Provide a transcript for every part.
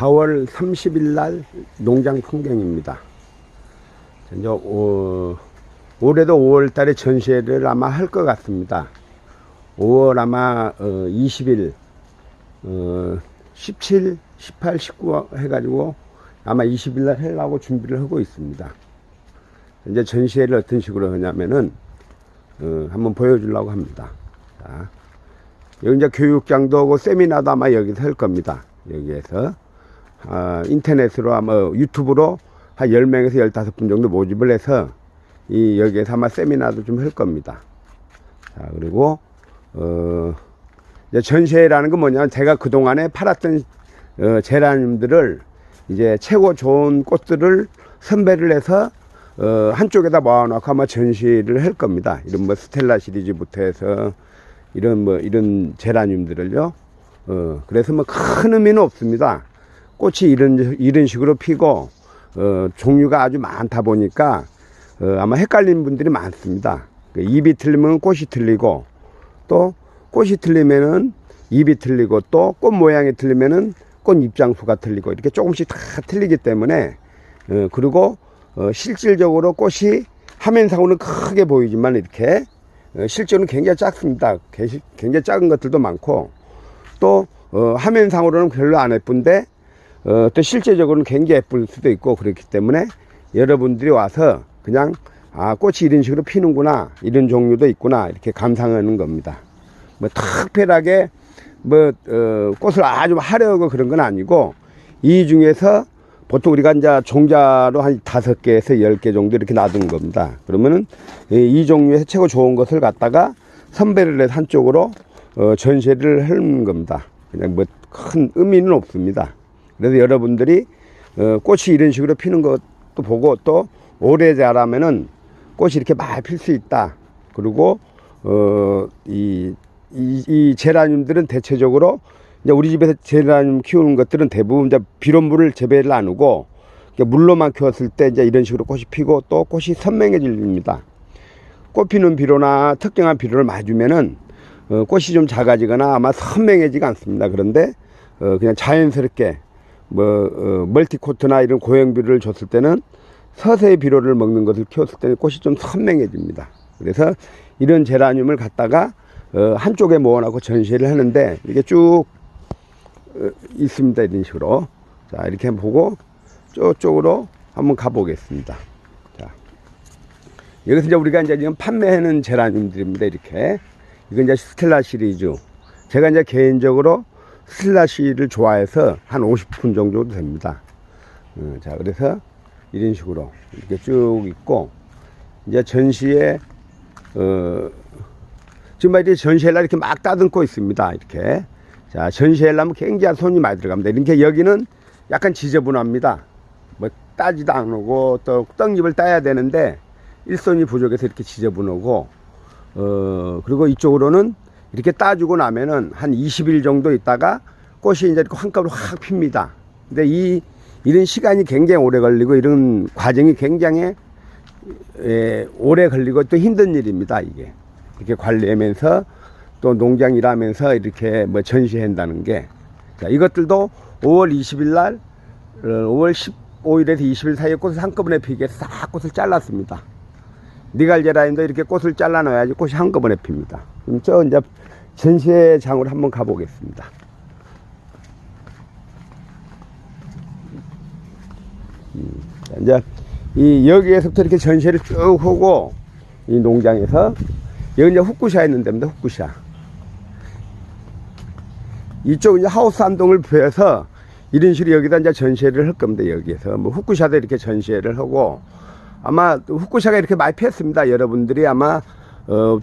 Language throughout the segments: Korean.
4월 30일 날 농장 풍경입니다. 이제 어, 올해도 5월 달에 전시회를 아마 할 것 같습니다. 5월 아마 어, 20일, 어, 17, 18, 19 해가지고 아마 20일 날 하려고 준비를 하고 있습니다. 이제 전시회를 어떤 식으로 하냐면은 어, 한번 보여주려고 합니다. 자, 여기 이제 교육장도 하고 세미나도 아마 여기서 할 겁니다. 여기에서 아, 인터넷으로 아마 유튜브로 한 10명에서 15분 정도 모집을 해서 이 여기에서 아마 세미나도 좀 할 겁니다. 자, 그리고 어 전시회라는 건 뭐냐면 제가 그동안에 팔았던 어, 제라늄들을 이제 최고 좋은 꽃들을 선별을 해서 어, 한쪽에다 모아놓고 아마 전시를 할 겁니다. 이런 뭐 스텔라 시리즈부터 해서 이런 뭐 이런 제라늄들을요. 어, 그래서 뭐 큰 의미는 없습니다. 꽃이 이런 이런 식으로 피고 어, 종류가 아주 많다 보니까 어, 아마 헷갈리는 분들이 많습니다. 그 입이 틀리면 꽃이 틀리고 또 꽃이 틀리면은 입이 틀리고 또 꽃 모양이 틀리면은 꽃 입장수가 틀리고 이렇게 조금씩 다 틀리기 때문에 어, 그리고 어, 실질적으로 꽃이 화면상으로는 크게 보이지만 이렇게 어, 실제로는 굉장히 작습니다. 개- 굉장히 작은 것들도 많고 또 어, 화면상으로는 별로 안 예쁜데 어, 또 실제적으로는 굉장히 예쁠 수도 있고 그렇기 때문에 여러분들이 와서 그냥 아 꽃이 이런 식으로 피는구나 이런 종류도 있구나 이렇게 감상하는 겁니다. 뭐 특별하게 뭐 어, 꽃을 아주 화려하고 그런 건 아니고 이 중에서 보통 우리가 이제 종자로 한 다섯 개에서 열 개 정도 이렇게 놔둔 겁니다. 그러면은 이, 이 종류에서 최고 좋은 것을 갖다가 선별을 해서 한쪽으로 어, 전시를 하는 겁니다. 그냥 뭐 큰 의미는 없습니다. 그래서 여러분들이 어, 꽃이 이런 식으로 피는 것도 보고 또 오래 자라면은 꽃이 이렇게 많이 필 수 있다. 그리고 어, 이, 이, 이 제라늄들은 대체적으로 이제 우리 집에서 제라늄 키우는 것들은 대부분 이제 비료물을 재배를 이렇게 물로만 키웠을 때 이제 이런 식으로 꽃이 피고 또 꽃이 선명해집니다. 꽃 피는 비료나 특정한 비료를 주면은 어, 꽃이 좀 작아지거나 아마 선명해지가 않습니다. 그런데 어, 그냥 자연스럽게 뭐 어, 멀티코트나 이런 고형 비료를 줬을 때는 서서히 비료를 먹는 것을 키웠을 때는 꽃이 좀 선명해집니다. 그래서 이런 제라늄을 갖다가 어, 한쪽에 모아놓고 전시를 하는데 이게 쭉 어, 있습니다. 이런 식으로. 자, 이렇게 보고 저쪽으로 한번 가보겠습니다. 자. 여기서 이제 우리가 이제 지금 판매하는 제라늄들입니다. 이렇게. 이건 이제 스텔라 시리즈. 제가 이제 개인적으로 스텔라 시를 좋아해서 한 50분 정도 됩니다. 어, 자, 그래서 이런 식으로 이렇게 쭉 있고, 이제 전시에, 어, 지금 이제 전시회날 이렇게 막 따듬고 있습니다. 이렇게. 자, 전시회라면 굉장히 손이 많이 들어갑니다. 이렇게 여기는 약간 지저분합니다. 뭐 따지도 않고 또 떡잎을 따야 되는데 일손이 부족해서 이렇게 지저분하고 어 그리고 이쪽으로는 이렇게 따주고 나면은 한 20일 정도 있다가 꽃이 이제 한꺼번에 확 핍니다. 근데 이 이런 시간이 굉장히 오래 걸리고 이런 과정이 굉장히 에, 오래 걸리고 또 힘든 일입니다. 이게 이렇게 관리하면서 또 농장 일하면서 이렇게 뭐 전시한다는 게 자, 이것들도 5월 20일 날 어, 5월 15일에서 20일 사이에 꽃을 한꺼번에 피게 싹 꽃을 잘랐습니다. 니갈제라인도 이렇게 꽃을 잘라 넣어야지 꽃이 한꺼번에 핍니다. 그럼 저 이제 전시장으로 한번 가보겠습니다. 음, 자, 이제 이 여기에서부터 이렇게 전시를 쭉 하고 이 농장에서 여기 이제 후쿠샤 있는 데입니다. 후쿠샤. 이쪽 이제 하우스 한 동을 부여서 이런 식으로 여기다 이제 전시회를 할 겁니다. 여기에서 뭐 후쿠샤도 이렇게 전시회를 하고 아마 후쿠샤가 이렇게 많이 피었습니다. 여러분들이 아마 어,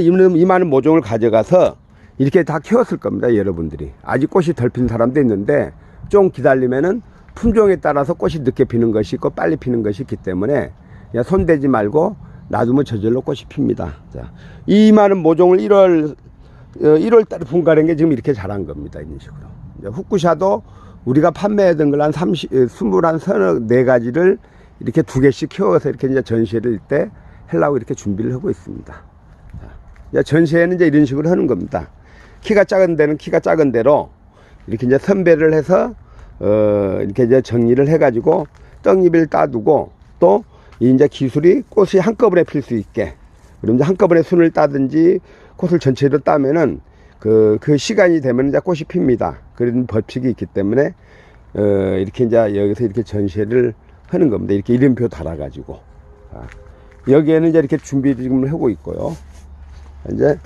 이만- 이만한 모종을 가져가서 이렇게 다 키웠을 겁니다. 여러분들이 아직 꽃이 덜 핀 사람도 있는데 좀 기다리면은 품종에 따라서 꽃이 늦게 피는 것이 있고 빨리 피는 것이 있기 때문에 그냥 손대지 말고 놔두면 저절로 꽃이 핍니다. 자, 이 많은 모종을 1월 1월 달에 분갈한 게 지금 이렇게 자란 겁니다. 이런 식으로. 후쿠샤도 우리가 판매하던 걸 한 30, 20한 서너 네 가지를 이렇게 두 개씩 키워서 이렇게 이제 전시를 때 하려고 이렇게 준비를 하고 있습니다. 자, 전시회는 이제 이런 식으로 하는 겁니다. 키가 작은 데는 키가 작은 대로 이렇게 이제 선별을 해서 어, 이렇게 이제 정리를 해가지고 떡잎을 따두고 또 이제 기술이 꽃이 한꺼번에 필 수 있게 그럼 이제 한꺼번에 순을 따든지 꽃을 전체로 따면은 그, 그 시간이 되면 이제 꽃이 핍니다. 그런 법칙이 있기 때문에 어, 이렇게 이제 여기서 이렇게 전시회를 하는 겁니다. 이렇게 이름표 달아가지고. 아, 여기에는 이제 이렇게 준비 지금 하고 있고요. 이제,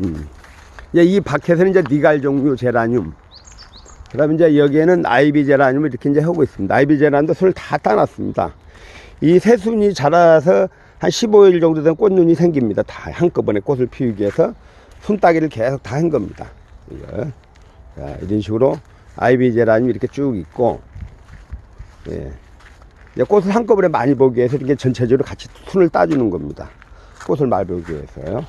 음. 이제 이 밖에서는 이제 니갈 종류 제라늄. 그 다음에 이제 여기에는 아이비 제라늄을 이렇게 이제 하고 있습니다. 아이비 제라늄도 손을 다 따놨습니다. 이 새순이 자라서 한 15일 정도 된 꽃눈이 생깁니다. 다 한꺼번에 꽃을 피우기 위해서 손따기를 계속 다 한 겁니다. 이거. 자, 이런 식으로 아이비 제라늄이 이렇게 쭉 있고, 예. 꽃을 한꺼번에 많이 보기 위해서 이렇게 전체적으로 같이 순을 따주는 겁니다. 꽃을 많이 보기 위해서요.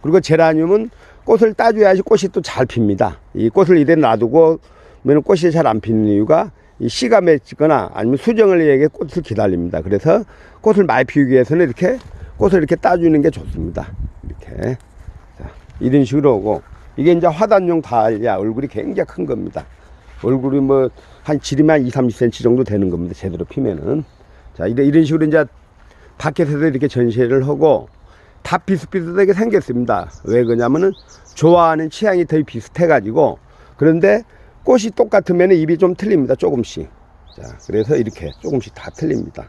그리고 제라늄은 꽃을 따줘야지 꽃이 또 잘 핍니다. 이 꽃을 이래 놔두고 면 꽃이 잘 안 피는 이유가 이 씨가 맺거나 아니면 수정을 위해 꽃을 기다립니다. 그래서 꽃을 많이 피우기 위해서는 이렇게 꽃을 이렇게 따주는 게 좋습니다. 이렇게. 자, 이런 식으로 오고 이게 이제 화단용 달야 얼굴이 굉장히 큰 겁니다. 얼굴이 뭐 한 지름이 한 2, 30cm 정도 되는 겁니다. 제대로 피면은. 자, 이런, 이런 식으로 이제 밖에서도 이렇게 전시회를 하고 다 비슷비슷하게 생겼습니다. 왜 그러냐면은 좋아하는 취향이 더 비슷해가지고 그런데 꽃이 똑같으면 입이 좀 틀립니다. 조금씩. 자, 그래서 이렇게 조금씩 다 틀립니다.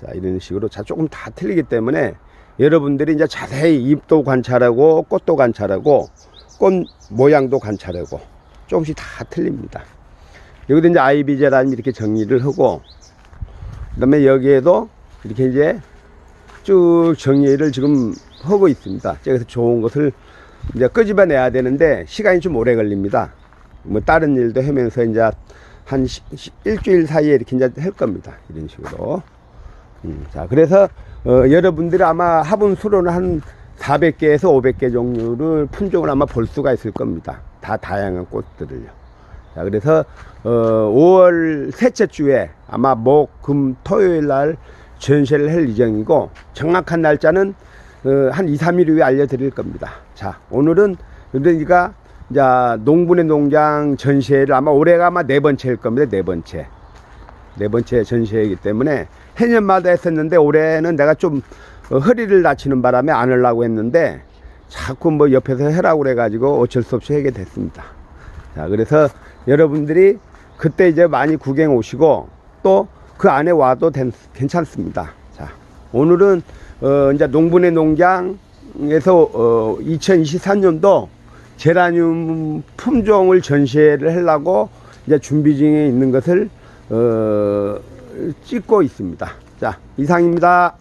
자, 이런 식으로 자, 조금 다 틀리기 때문에 여러분들이 이제 자세히 잎도 관찰하고 꽃도 관찰하고 꽃 모양도 관찰하고 조금씩 다 틀립니다. 여기도 이제 아이비제라는 이렇게 정리를 하고 그 다음에 여기에도 이렇게 이제 쭉 정리를 지금 하고 있습니다. 여기서 좋은 것을 이제 끄집어내야 되는데 시간이 좀 오래 걸립니다. 뭐 다른 일도 하면서 이제 한 시- 시- 일주일 사이에 이렇게 이제 할 겁니다. 이런 식으로. 음, 자, 그래서 어, 여러분들이 아마 화분 수로는 한 400개에서 500개 종류를 품종을 아마 볼 수가 있을 겁니다. 다 다양한 꽃들을요. 자, 그래서 어, 5월 셋째 주에 아마 목, 금, 토요일 날 전시를 할 예정이고 정확한 날짜는 어, 한 2, 3일 후에 알려드릴 겁니다. 자, 오늘은 그러니까 이제 농분의 농장 전시회를 아마 올해가 아마 네 번째일 겁니다. 네 번째. 네 번째 전시회이기 때문에 해년마다 했었는데 올해는 내가 좀 어, 허리를 다치는 바람에 안 하려고 했는데 자꾸 뭐 옆에서 해라고 그래가지고 어쩔 수 없이 하게 됐습니다. 자, 그래서 여러분들이 그때 이제 많이 구경 오시고 또 그 안에 와도 된- 괜찮습니다. 자, 오늘은 어, 이제 농분의 농장에서 어, 2023년도 제라늄 품종을 전시회를 하려고 이제 준비 중에 있는 것을 어, 찍고 있습니다. 자, 이상입니다.